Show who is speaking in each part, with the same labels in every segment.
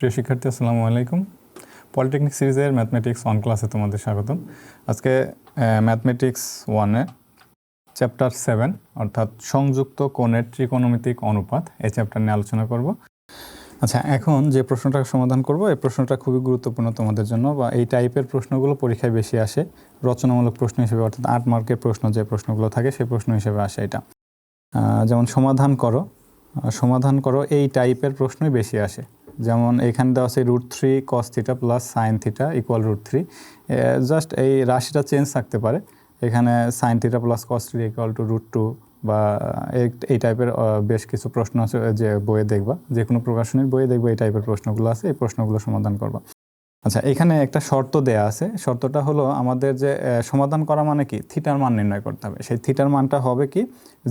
Speaker 1: প্রিয় শিক্ষার্থী, আসসালামু আলাইকুম। পলিটেকনিক সিরিজের ম্যাথমেটিক্স ওয়ান ক্লাসে তোমাদের স্বাগতম। আজকে ম্যাথমেটিক্স ওয়ানে চ্যাপ্টার সেভেন অর্থাৎ সংযুক্ত কোণের ত্রিকোণমিতিক অনুপাত এই চ্যাপ্টার নিয়ে আলোচনা করব। আচ্ছা এখন যে প্রশ্নটা সমাধান করব, এই প্রশ্নটা খুবই গুরুত্বপূর্ণ তোমাদের জন্য বা এই টাইপের প্রশ্নগুলো পরীক্ষায় বেশি আসে। রচনামূলক প্রশ্ন হিসেবে, অর্থাৎ আট মার্কের প্রশ্ন যে প্রশ্নগুলো থাকে, সেই প্রশ্ন হিসেবে আসে এটা। যেমন সমাধান করো সমাধান করো, এই টাইপের প্রশ্নই বেশি আসে। যেমন এখানে দেওয়া আছে root three cos theta plus sine theta equal root three just এই রাশিটা চেঞ্জ থাকতে পারে। এখানে sine theta plus cos three equal to root two বা এই- টাইপের বেশ কিছু প্রশ্ন আছে যে বইয়ে দেখবা। যে কোনো প্রকাশনীর বইয়ে দেখবা, এই টাইপের প্রশ্নগুলো আছে, এই প্রশ্নগুলো সমাধান করবা। আচ্ছা এখানে একটা শর্ত দেয়া আছে। শর্তটা হলো আমাদের যে সমাধান করা মানে কি? থিটার মান নির্ণয় করতে হবে। সেই থিটার মানটা হবে কি?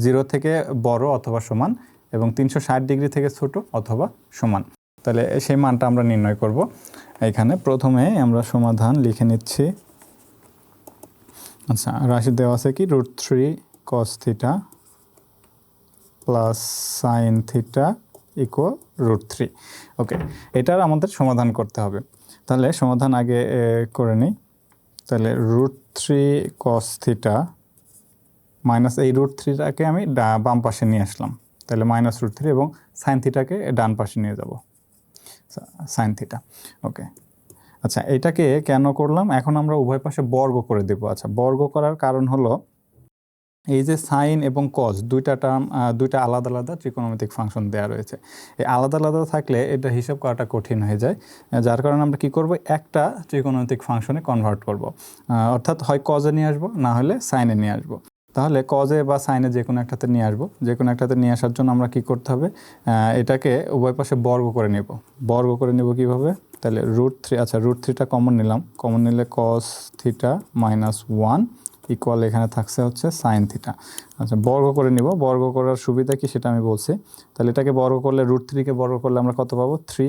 Speaker 1: জিরো থেকে বড় অথবা সমান এবং তিনশো ষাট ডিগ্রি থেকে ছোট অথবা সমান। তাহলে সেই মানটা আমরা নির্ণয় করব। এখানে প্রথমে আমরা সমাধান লিখে নিচ্ছি। আচ্ছা রাশি দেওয়া আছে কি? Root three cos theta plus sine theta equal root three. Okay, এটার আমাদের সমাধান করতে হবে। তাহলে সমাধান আগে করে নিই। তাহলে root three cos theta minus এই রুট থ্রিটাকে আমি বাম পাশে নিয়ে আসলাম। তাহলে মাইনাস রুট থ্রি এবং সাইন থিটাকে ডান পাশে নিয়ে যাব। সাইন থিটা ওকে আচ্ছা এটাকে কেন করলাম? এখন আমরা উভয় পাশে বর্গ করে দেব। আচ্ছা বর্গ করার কারণ হলো এই যে সাইন এবং কজ দুইটা টার্ম দুইটা আলাদা আলাদা ত্রিকোণমিতিক ফাংশন দেওয়া রয়েছে। এই আলাদা আলাদা থাকলে এটা হিসাব করাটা কঠিন হয়ে যায়। যার কারণে আমরা কি করব? একটা ত্রিকোণমিতিক ফাংশনে কনভার্ট করব। অর্থাৎ হয় কজে নিয়ে আসব, না হলে সাইনে নিয়ে আসব। তাহলে কজে বা সাইনে যে কোনো একটাতে নিয়ে আসব। যে কোনো একটাতে নিয়ে আসার জন্য আমরা কি করতে হবে? এটাকে উভয় পাশে বর্গ করে নেব। বর্গ করে নেব কীভাবে? তাহলে রুট থ্রি আচ্ছা রুট থ্রিটা কমন নিলাম। কমন নিলে cos theta minus one equal এখানে থাকছে হচ্ছে সাইন থিটা আচ্ছা বর্গ করে নিব। বর্গ করার সুবিধা কি সেটা আমি বলছি। তাহলে এটাকে বর্গ করলে রুট থ্রিকে বর্গ করলে আমরা কত পাবো? থ্রি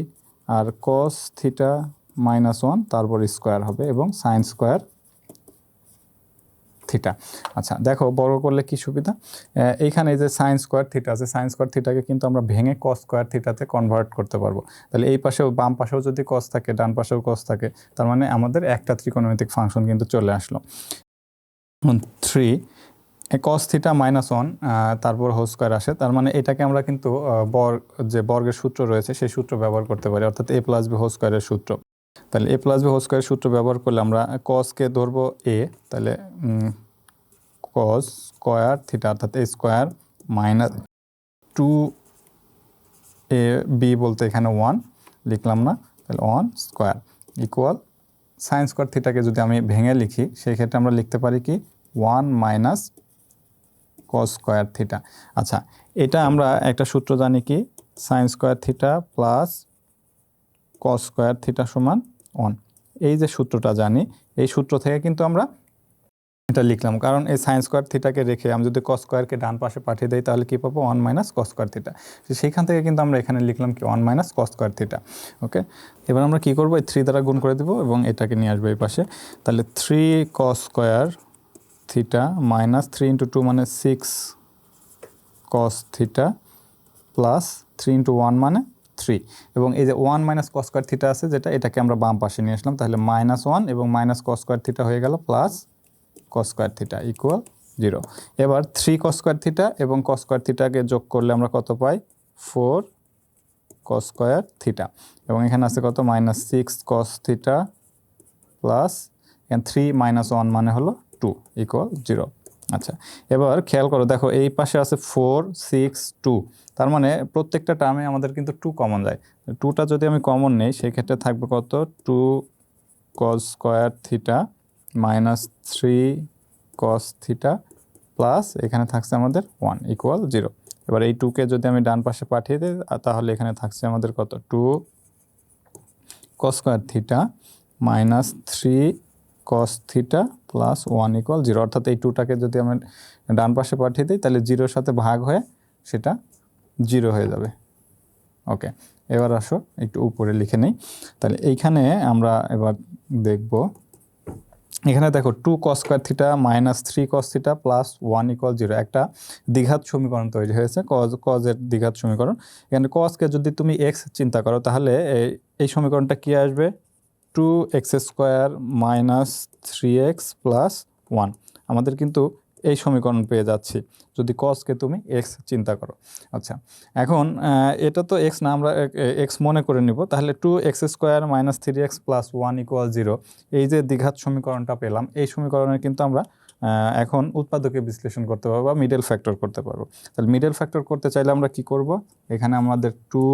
Speaker 1: আর কস থিটা মাইনাস ওয়ান তারপর স্কোয়ার হবে এবং সাইন স্কোয়ার থিটা আচ্ছা দেখো বড় করলে কি সুবিধা? এইখানে এই যে সাইন স্কোয়ার থিটা আছে সাইন স্কোয়ার থিটাকে কিন্তু আমরা ভেঙে কস স্কোয়ার থিটাতে কনভার্ট করতে পারব। তাহলে এই পাশেও বাম পাশেও যদি কস থাকে ডান পাশেও কস থাকে তার মানে আমাদের একটা ত্রিকোণমিতিক ফাংশন কিন্তু চলে আসলো। Three cos theta minus one তারপর হোল স্কোয়ার আসে। তার মানে এটাকে আমরা কিন্তু আহ, বর যে বর্গের সূত্র রয়েছে সেই সূত্র ব্যবহার করতে পারি অর্থাৎ এ প্লাস বি হোল স্কোয়ারের সূত্র। তাহলে এ প্লাস বি হোল স্কোয়ারের সূত্র ব্যবহার করলে আমরা কসকে ধরবো এ তাহলে কস স্কোয়ার থিটা অর্থাৎ a square minus two a b বলতে এখানে ওয়ান লিখলাম না, তাহলে one square equal sine square থিটাকে যদি আমি ভেঙে লিখি, সেই ক্ষেত্রে আমরা লিখতে পারি কি? One minus cos square theta আচ্ছা এটা আমরা একটা সূত্র জানি কি? Sine square theta plus cos square theta সমান ওয়ান এই যে সূত্রটা জানি, এই সূত্র থেকে কিন্তু আমরা এটা লিখলাম। কারণ এই সাইন স্কোয়ার থিটাকে রেখে আমি যদি কস স্কোয়ারকে ডান পাশে পাঠিয়ে দিই, তাহলে কী পাবো? One minus cos square theta সেইখান থেকে কিন্তু আমরা এখানে লিখলাম কি? One minus cos square theta okay এবার আমরা কী করব? এই থ্রি দ্বারা গুণ করে দেবো এবং এটাকে নিয়ে আসব এই পাশে। তাহলে three cos square theta minus three into two মানে six cos theta plus three into one মানে থ্রি এবং এই যে one minus cos square theta আছে, যেটা এটাকে আমরা বাম পাশে নিয়ে আসলাম, তাহলে মাইনাস ওয়ান এবং মাইনাস কস স্কোয়ার থিটা হয়ে গেল plus cos square theta equal zero এবার থ্রি কস স্কোয়ার থিটা এবং কস স্কোয়ার থিটাকে যোগ করলে আমরা কত পাই? ফোর কস স্কোয়ার থিটা এবং এখানে আছে কত? Minus six cos theta plus এখানে থ্রি মাইনাস ওয়ান মানে হলো টু ইকুয়াল জিরো আচ্ছা এবার খেয়াল করো, দেখো এই পাশে আছে ফোর সিক্স টু তার মানে প্রত্যেকটা টার্মে আমাদের কিন্তু টু কমন যায়। টুটা যদি আমি কমন নেই, সেক্ষেত্রে থাকবে কত? Two cos square theta minus three cos theta plus এখানে থাকছে আমাদের ওয়ান ইকুয়াল জিরো এবার এই টুকে যদি আমি ডান পাশে পাঠিয়ে দিই, তাহলে এখানে থাকছে আমাদের কত? Two cos square theta minus three cos theta plus one equal zero অর্থাৎ এই টুটাকে যদি আমি ডান পাশে পাঠিয়ে দিই, তাহলে জিরোর সাথে ভাগ হয়ে সেটা জিরো হয়ে যাবে। ওকে এবার আসো একটু উপরে লিখে নেই। তাহলে এইখানে আমরা এবার দেখব। এখানে দেখো two cos square theta minus three cos theta plus one equal zero একটা দ্বিঘাত সমীকরণ তৈরি হয়েছে কজ কজের দ্বিঘাত সমীকরণ। এখানে কসকে যদি তুমি এক্স চিন্তা করো, তাহলে এই সমীকরণটা কি আসবে? Two x square minus three x plus one আমাদের কিন্তু এই সমীকরণ পেয়ে যাচ্ছি। যদি কসকে তুমি এক্স চিন্তা করো। আচ্ছা এখন এটা তো এক্স না, আমরা এক্স মনে করে নিব। তাহলে two x square minus three x plus one equal zero এই যে দ্বিঘাত সমীকরণটা পেলাম, এই সমীকরণে কিন্তু আমরা এখন উৎপাদকে বিশ্লেষণ করতে পারব বা মিডল ফ্যাক্টর করতে পারব। তাহলে মিডল ফ্যাক্টর করতে চাইলে আমরা কি করব? এখানে আমাদের টু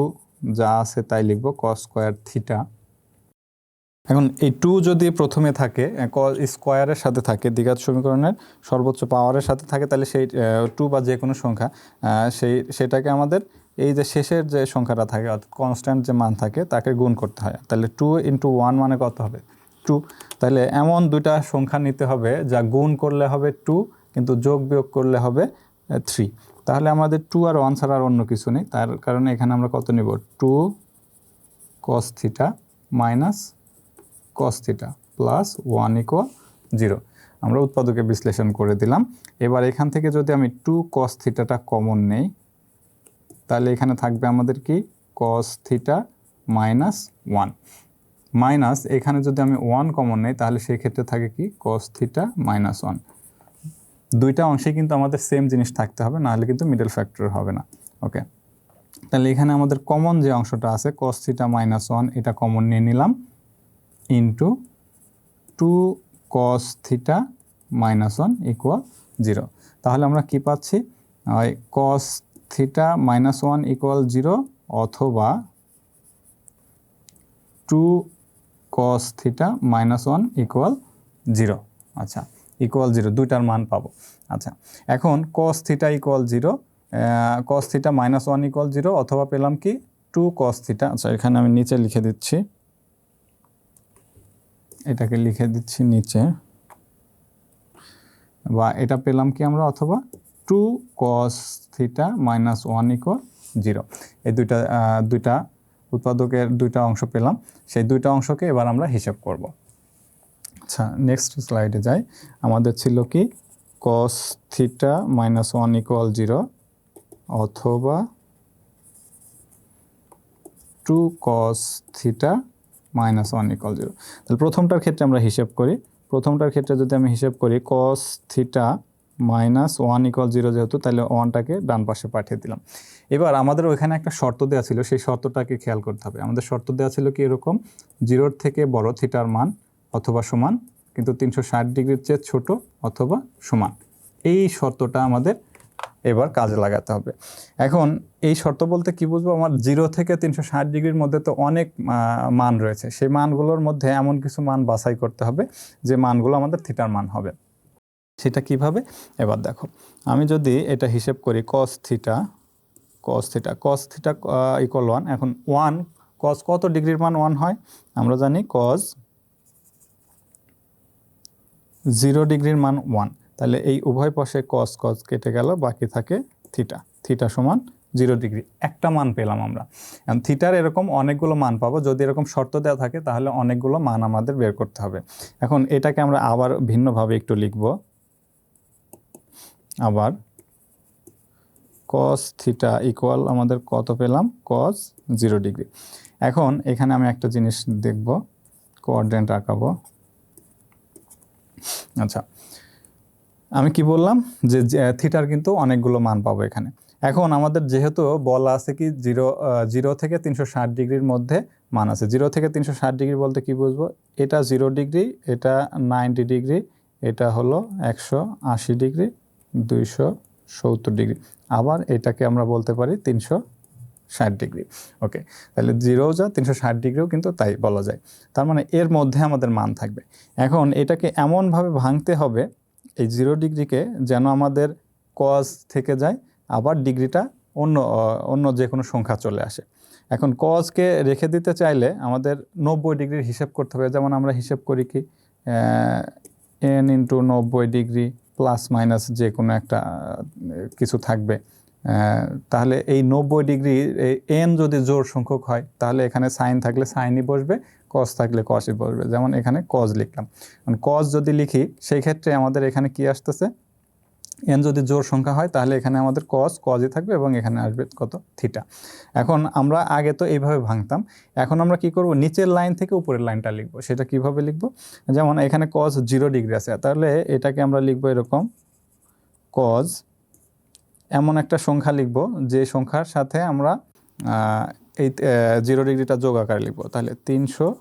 Speaker 1: যা আছে তাই লিখব কস স্কোয়ার থিটা এখন এই টু যদি প্রথমে থাকে স্কোয়ারের সাথে থাকে, দ্বিঘাত সমীকরণের সর্বোচ্চ পাওয়ারের সাথে থাকে, তাহলে সেই টু বা যে কোনো সংখ্যা সেই, সেটাকে আমাদের এই যে শেষের যে সংখ্যাটা থাকে, অর্থাৎ কনস্ট্যান্ট যে মান থাকে, তাকে গুণ করতে হয়। তাহলে টু ইন্টু ওয়ান মানে কত হবে? টু তাহলে এমন দুইটা সংখ্যা নিতে হবে, যা গুণ করলে হবে টু কিন্তু যোগ বিয়োগ করলে হবে থ্রি তাহলে আমাদের টু আর ওয়ান ছাড়া আর অন্য কিছু নেই। তার কারণে এখানে আমরা কত নিব? Two cos theta minus cos theta plus one equal zero আমরা উৎপাদকে বিশ্লেষণ করে দিলাম। এবার এখান থেকে যদি আমি টু কস থিটাটা কমন নেই, তাহলে এখানে থাকবে আমাদের কি? Cos theta minus one minus এখানে যদি আমি ওয়ান কমন নেই, তাহলে সেই ক্ষেত্রে থাকে কি? কস থিটা মাইনাস ওয়ান দুইটা অংশে কিন্তু আমাদের সেম জিনিস থাকতে হবে নাহলে কিন্তু মিডল ফ্যাক্টর হবে না। ওকে তাহলে এখানে আমাদের কমন যে অংশটা আছে কস থিটা মাইনাস ওয়ান এটা কমন নিয়ে নিলাম। Into two cos theta minus one equal zero তাহলে আমরা কি পাচ্ছি? Cos theta minus one equal zero অথবা two cos theta minus one equal zero আচ্ছা ইকুয়াল জিরো দুইটার মান পাবো। আচ্ছা এখন cos theta equal zero cos theta minus one equal zero অথবা পেলাম কি? টু কস থিটা আচ্ছা এখানে আমি নিচে লিখে দিচ্ছি। এটাকে লিখে দিচ্ছি নিচে। বা এটা পেলাম কি আমরা? অথবা two cos theta minus one equal zero এই দুইটা দুইটা উৎপাদকের দুইটা অংশ পেলাম। সেই দুইটা অংশকে এবার আমরা হিসাব করব। আচ্ছা নেক্সট স্লাইডে যাই। আমাদের ছিল কি? Cos theta minus one equal zero অথবা two cos theta minus one equal zero তাহলে প্রথমটার ক্ষেত্রে আমরা হিসেব করি। প্রথমটার ক্ষেত্রে যদি আমি হিসেব করি cos theta minus one equal zero যেহেতু, তাহলে ওয়ানটাকে ডান পাশে পাঠিয়ে দিলাম। এবার আমাদের ওইখানে একটা শর্ত দেওয়া ছিল, সেই শর্তটাকে খেয়াল করতে হবে। আমাদের শর্ত দেওয়া ছিল কি এরকম? জিরোর থেকে বড় থিটার মান অথবা সমান, কিন্তু তিনশো ষাট ডিগ্রির চেয়ে ছোট অথবা সমান। এই শর্তটা আমাদের এবার কাজে লাগাতে হবে। এখন এই শর্ত বলতে কি বুঝব? আমার জিরো থেকে তিনশো ষাট ডিগ্রির মধ্যে তো অনেক মান রয়েছে। সেই মানগুলোর মধ্যে এমন কিছু মান বাছাই করতে হবে, যে মানগুলো আমাদের থিটার মান হবে। সেটা কীভাবে? এবার দেখো, আমি যদি এটা হিসেব করি cos theta cos theta cos theta equal one এখন ওয়ান কস কত ডিগ্রির মান ওয়ান হয়? আমরা জানি কস জিরো ডিগ্রির মান ওয়ান তাহলে এই উভয় পাশে কস কস কেটে গেল, বাকি থাকে থিটা থিটা সমান জিরো ডিগ্রি একটা মান পেলাম আমরা। থিটার এরকম অনেকগুলো মান পাবো। যদি এরকম শর্ত দেওয়া থাকে, তাহলে অনেকগুলো মান আমাদের বের করতে হবে। এখন এটাকে আমরা আবার ভিন্নভাবে একটু লিখব। আবার কস থিটা ইকুয়াল আমাদের কত পেলাম? কস জিরো ডিগ্রি এখন এখানে আমি একটা জিনিস দেখব কোঅর্ডিনেট আঁকাবো। আচ্ছা আমি কি বললাম? যে থিটার কিন্তু অনেকগুলো মান পাবো এখানে। এখন আমাদের যেহেতু বলা আছে কি, জিরো জিরো থেকে তিনশো ষাট ডিগ্রির মধ্যে মান আছে। জিরো থেকে তিনশো ষাট ডিগ্রি বলতে কি বুঝব? এটা জিরো ডিগ্রি, এটা নাইনটি ডিগ্রি, এটা হলো একশো আশি ডিগ্রি, দুইশো সত্তর ডিগ্রি। আবার এটাকে আমরা বলতে পারি তিনশো ষাট ডিগ্রি। ওকে, তাহলে জিরো যা, তিনশো ষাট ডিগ্রিও কিন্তু তাই বলা যায়। তার মানে এর মধ্যে আমাদের মান থাকবে। এখন এটাকে এমনভাবে ভাঙতে হবে এই জিরো ডিগ্রিকে যেন আমাদের কজ থেকে যায়, আবার ডিগ্রিটা অন্য অন্য যে কোনো সংখ্যা চলে আসে। এখন কজকে রেখে দিতে চাইলে আমাদের নব্বই ডিগ্রির হিসেব করতে হবে। যেমন আমরা হিসেব করি কি এন ইন্টু নব্বই ডিগ্রি প্লাস মাইনাস যে কোনো একটা কিছু থাকবে। তাহলে এই নব্বই ডিগ্রি এন যদি জোর সংখ্যক হয়, তাহলে এখানে সাইন থাকলে সাইনই বসবে। কস থাকলে কসই বসবে। যেমন এখানে কজ লিখলাম। কজ যদি লিখি, সেই ক্ষেত্রে আমাদের এখানে কি আসতেছে? এন যদি জোর সংখ্যা হয়, তাহলে এখানে আমাদের কজ কজই থাকবে এবং এখানে আসবে কত? থিটা এখন আমরা আগে তো এইভাবে ভাঙতাম। এখন আমরা কি করব? নিচের লাইন থেকে উপরের লাইনটা লিখব। সেটা কীভাবে লিখব? যেমন এখানে কজ জিরো ডিগ্রি আছে। তাহলে এটাকে আমরা লিখব এরকম কজ এমন একটা সংখ্যা লিখব, যে সংখ্যার সাথে আমরা এই জিরো ডিগ্রিটা যোগ আকারে লিখব। তাহলে তিনশো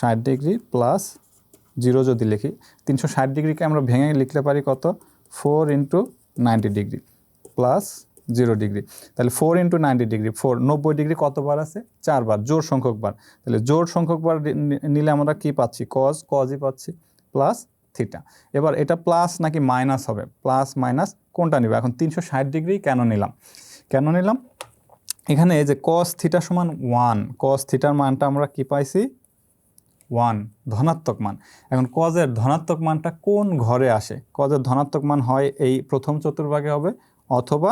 Speaker 1: ষাট ডিগ্রি প্লাস জিরো যদি লিখি, তিনশো ষাট ডিগ্রিকে আমরা ভেঙে লিখতে পারি কত? Four into ninety degree plus zero degree. তাহলে four into ninety degree four নব্বই ডিগ্রি কতবার আছে? চারবার জোর সংখ্যক বার। তাহলে জোর সংখ্যক বার নি- নি- নিলে আমরা কি পাচ্ছি? কজ কজই পাচ্ছি প্লাস থিটা এবার এটা প্লাস নাকি মাইনাস হবে? প্লাস মাইনাস কোনটা নিব? এখন তিনশো ষাট ডিগ্রি কেন নিলাম? কেন নিলাম? এখানে যে কস থিটা সমান ওয়ান কস থিটার মানটা আমরা কি পাইছি? ওয়ান ধনাত্মক মান। এখন কজের ধনাত্মক মানটা কোন ঘরে আসে? কজের ধনাত্মক মান হয় এই প্রথম চতুর্ভাগে হবে অথবা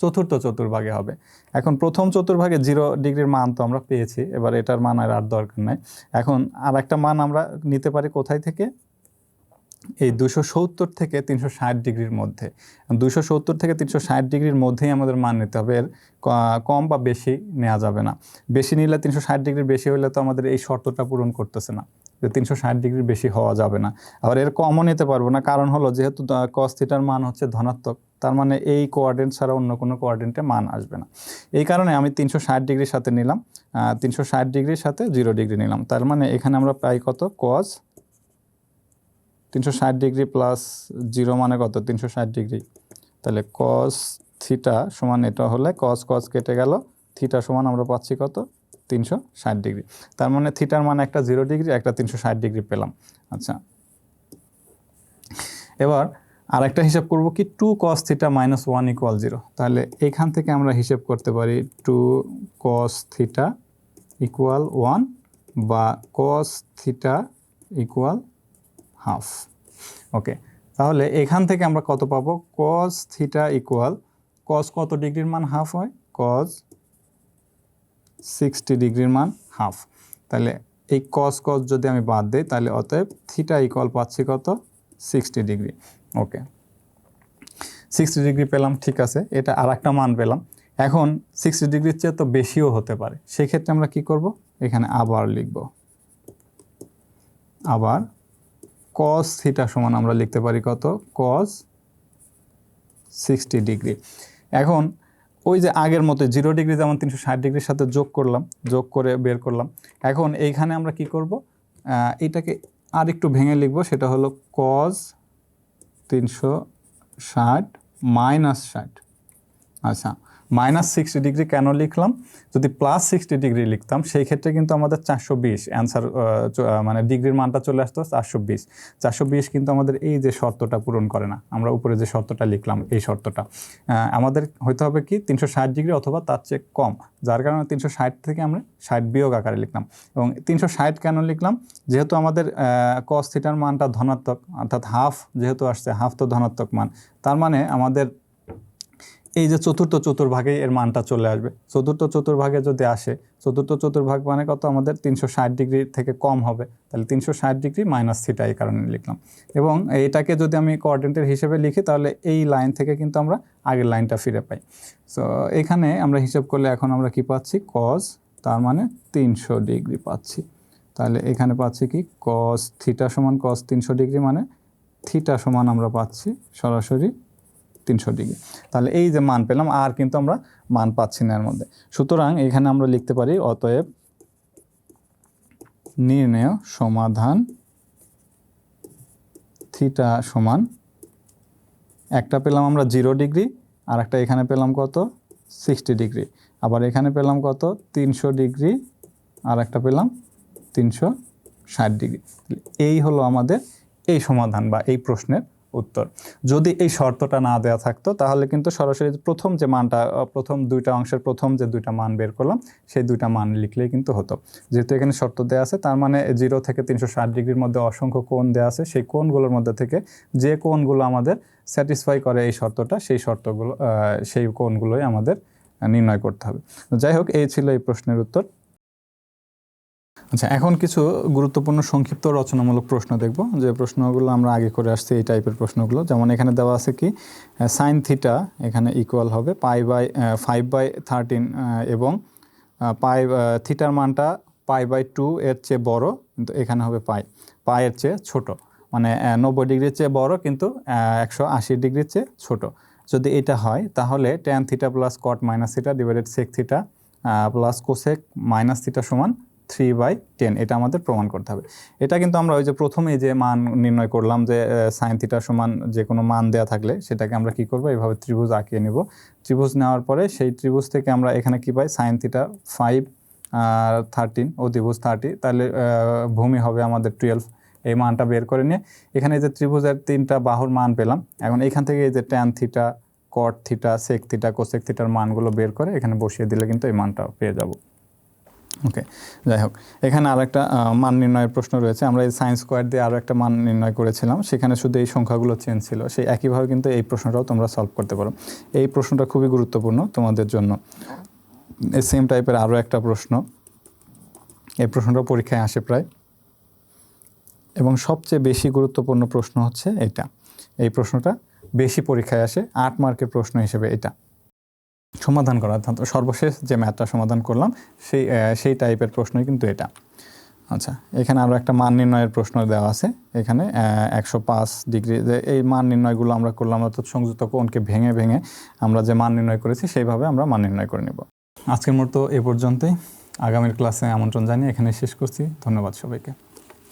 Speaker 1: চতুর্থ চতুর্ভাগে হবে। এখন প্রথম চতুর্ভাগে জিরো ডিগ্রির মান তো আমরা পেয়েছি, এবার এটার মান আর আর দরকার নাই। এখন আর একটা মান আমরা নিতে পারি কোথায় থেকে? এই দুশো সত্তর থেকে তিনশো ষাট ডিগ্রির মধ্যে। দুশো সত্তর থেকে তিনশো ষাট ডিগ্রির মধ্যেই আমাদের মান নিতে হবে। এর কম বা বেশি নেওয়া যাবে না। বেশি নিলে তিনশো ষাট ডিগ্রির বেশি হলে তো আমাদের এই শর্তটা পূরণ করতেছে না, যে তিনশো ষাট ডিগ্রির বেশি হওয়া যাবে না। আবার এর কমও নিতে পারব না। কারণ হলো যেহেতু কস থিটার মান হচ্ছে ধনাত্মক, তার মানে এই কোয়ার্ডেন্ট ছাড়া অন্য কোনো কোয়ার্ডেন্টে মান আসবে না। এই কারণে আমি তিনশো ষাট ডিগ্রির সাথে নিলাম তিনশো ষাট ডিগ্রির সাথে জিরো ডিগ্রি নিলাম। তার মানে এখানে আমরা পাই কত? কস তিনশো ষাট ডিগ্রি প্লাস জিরো মানে কত? তিনশো ষাট ডিগ্রি। তাহলে কস থিটা সমান এটা হলে কস কস কেটে গেল। থিটা সমান আমরা পাচ্ছি কত? তিনশো ষাট ডিগ্রি। তার মানে থিটার মানে একটা জিরো ডিগ্রি, একটা তিনশো ষাট ডিগ্রি পেলাম। আচ্ছা। এবার আর একটা হিসাব করব কি? Two cos theta minus one equal zero তাহলে এখান থেকে আমরা হিসেব করতে পারি two cos theta equal one বা cos theta equal half. Okay, তাহলে এখান থেকে আমরা কত পাবো? কস থিটা ইকুয়াল কস কত ডিগ্রির মান হাফ হয়? কস সিক্সটি ডিগ্রির মান হাফ। তাহলে এই কস কস যদি আমি বাদ দিই, তাহলে অতএব থিটা ইকুয়াল পাচ্ছি কত? Sixty degree. Okay sixty degree পেলাম, ঠিক আছে, এটা আর একটা মান পেলাম। এখন সিক্সটি ডিগ্রির চেয়ে তো বেশিও হতে পারে। সেক্ষেত্রে আমরা কি করব? এখানে আবার লিখব। আবার কস থিটা সমান আমরা লিখতে পারি কত? কস সিক্সটি ডিগ্রি এখন ওই যে আগের মতো জিরো ডিগ্রি যেমন তিনশো ষাট ডিগ্রির সাথে যোগ করলাম, যোগ করে বের করলাম। এখন এইখানে আমরা কি করব? এটাকে আর একটু ভেঙে লিখব, সেটা হলো কস তিনশো ষাট মাইনাস ষাট। আচ্ছা মাইনাস সিক্সটি ডিগ্রি কেন লিখলাম? যদি প্লাস সিক্সটি ডিগ্রি লিখতাম, সেই ক্ষেত্রে কিন্তু আমাদের চারশো বিশ অ্যান্সার মানে ডিগ্রির মানটা চলে আসতো চারশো বিশ। চারশো বিশ কিন্তু আমাদের এই যে শর্তটা পূরণ করে না, আমরা উপরে যে শর্তটা লিখলাম, এই শর্তটা। আমাদের হইতে হবে কি, তিনশো ষাট ডিগ্রি অথবা তার চেয়ে কম, যার কারণে তিনশো ষাট থেকে আমরা ষাট বিয়োগ আকারে লিখলাম। এবং তিনশো ষাট কেন লিখলাম? যেহেতু আমাদের কস থিটার মানটা ধনাত্মক, অর্থাৎ হাফ যেহেতু আসছে হাফ তো ধনাত্মক মান, তার মানে আমাদের এই যে চতুর্থ চতুর্ভাগে এর মানটা চলে আসবে। চতুর্থ চতুর্ভাগে যদি আসে, চতুর্থ চতুর্ভাগ মানে কত? আমাদের তিনশো ষাট ডিগ্রি থেকে কম হবে। তাহলে তিনশো ষাট ডিগ্রি মাইনাস থিটা এই কারণে লিখলাম। এবং এটাকে যদি আমি কোঅর্ডিনেটের হিসেবে লিখি, তাহলে এই লাইন থেকে কিন্তু আমরা আগের লাইনটা ফিরে পাই। সো এখানে আমরা হিসাব করলে এখন আমরা কি পাচ্ছি? কজ তার মানে তিনশো ডিগ্রি পাচ্ছি। তাহলে এখানে পাচ্ছি কি? কস থিটা সমান কস তিনশো ডিগ্রি মানে থিটা সমান আমরা পাচ্ছি সরাসরি তিনশো ডিগ্রি। তাহলে এই যে মান পেলাম, আর কিন্তু আমরা মান পাচ্ছি না এর মধ্যে। সুতরাং এখানে আমরা লিখতে পারি, অতএব নির্ণয় সমাধান থিটা সমান একটা পেলাম আমরা জিরো ডিগ্রি, আর একটা এখানে পেলাম কত? Sixty degree. আবার এখানে পেলাম কত? তিনশো ডিগ্রি, আর একটা পেলাম তিনশো ষাট ডিগ্রি। এই হলো আমাদের এই সমাধান বা এই প্রশ্নের উত্তর। যদি এই শর্তটা না দেওয়া থাকতো, তাহলে কিন্তু সরাসরি প্রথম যে মানটা প্রথম দুইটা অংশের প্রথম যে দুইটা মান বের করলাম, সেই দুইটা মান লিখলেই কিন্তু হতো। যেহেতু এখানে শর্ত দেওয়া আছে, তার মানে জিরো থেকে তিনশো ষাট ডিগ্রির মধ্যে অসংখ্য কোণ দেওয়া আছে, সেই কোণগুলোর মধ্যে থেকে যে কোণগুলো আমাদের স্যাটিসফাই করে এই শর্তটা, সেই শর্তগুলো সেই কোণগুলোই আমাদের নির্ণয় করতে হবে। যাই হোক, এই ছিল এই প্রশ্নের উত্তর। আচ্ছা এখন কিছু গুরুত্বপূর্ণ সংক্ষিপ্ত রচনামূলক প্রশ্ন দেখব। যে প্রশ্নগুলো আমরা আগে করে আসছি, এই টাইপের প্রশ্নগুলো। যেমন এখানে দেওয়া আছে কি সাইন থিটা এখানে ইকুয়াল হবে pi by five by thirteen এবং পাই থিটার মানটা পাই বাই টু এর চেয়ে বড়, কিন্তু এখানে হবে পাই পায়ের চেয়ে ছোট। মানে নব্বই ডিগ্রির চেয়ে বড়, কিন্তু একশো আশি ডিগ্রির চেয়ে ছোট। যদি এটা হয়, তাহলে tan theta plus cot minus theta divided sec theta plus cosec minus theta সমান থ্রি বাই টেন এটা আমাদের প্রমাণ করতে হবে। এটা কিন্তু আমরা ওই যে প্রথমেই যে মান নির্ণয় করলাম যে সাইন থিটা সমান যে কোনো মান দেওয়া থাকলে, সেটাকে আমরা কি করব? এইভাবে ত্রিভুজ আঁকিয়ে নেব। ত্রিভুজ নেওয়ার পরে সেই ত্রিভুজ থেকে আমরা এখানে কি পাই? সাইন থিটা ফাইভ থার্টিন অধিভুজ থার্টি তাহলে ভূমি হবে আমাদের টুয়েলভ এই মানটা বের করে নিয়ে, এখানে যে ত্রিভুজের তিনটা বাহুর মান পেলাম, এখন এখান থেকে এই যে tan theta cot theta sec theta cosec থিটার মানগুলো বের করে এখানে বসিয়ে দিলে কিন্তু এই মানটা পেয়ে যাব। ওকে যাই হোক, এখানে আর একটা মান নির্ণয়ের প্রশ্ন রয়েছে। আমরা এই সায়েন্স স্কোয়ার দিয়ে আরও একটা মান নির্ণয় করেছিলাম। সেখানে শুধু এই সংখ্যাগুলো চেঞ্জ ছিল। সেই একইভাবে কিন্তু এই প্রশ্নটাও তোমরা সলভ করতে পারো। এই প্রশ্নটা খুবই গুরুত্বপূর্ণ তোমাদের জন্য। এই সেম টাইপের আরও একটা প্রশ্ন। এই প্রশ্নটা পরীক্ষায় আসে প্রায়। এবং সবচেয়ে বেশি গুরুত্বপূর্ণ প্রশ্ন হচ্ছে এটা। এই প্রশ্নটা বেশি পরীক্ষায় আসে। আট মার্কের প্রশ্ন হিসেবে এটা। সমাধান করা, অর্থাৎ সর্বশেষ যে ম্যাথটা সমাধান করলাম, সেই সেই টাইপের প্রশ্নই কিন্তু এটা। আচ্ছা এখানে আরও একটা মান নির্ণয়ের প্রশ্ন দেওয়া আছে। এখানে একশো পাঁচ ডিগ্রি, যে এই মান নির্ণয়গুলো আমরা করলাম, অর্থাৎ সংযুক্ত কোণকে ভেঙে ভেঙে আমরা যে মান নির্ণয় করেছি, সেইভাবে আমরা মান নির্ণয় করে নেব। আজকের মতো এ পর্যন্তই। আগামীর ক্লাসে আমন্ত্রণ জানিয়ে এখানে শেষ করছি। ধন্যবাদ সবাইকে।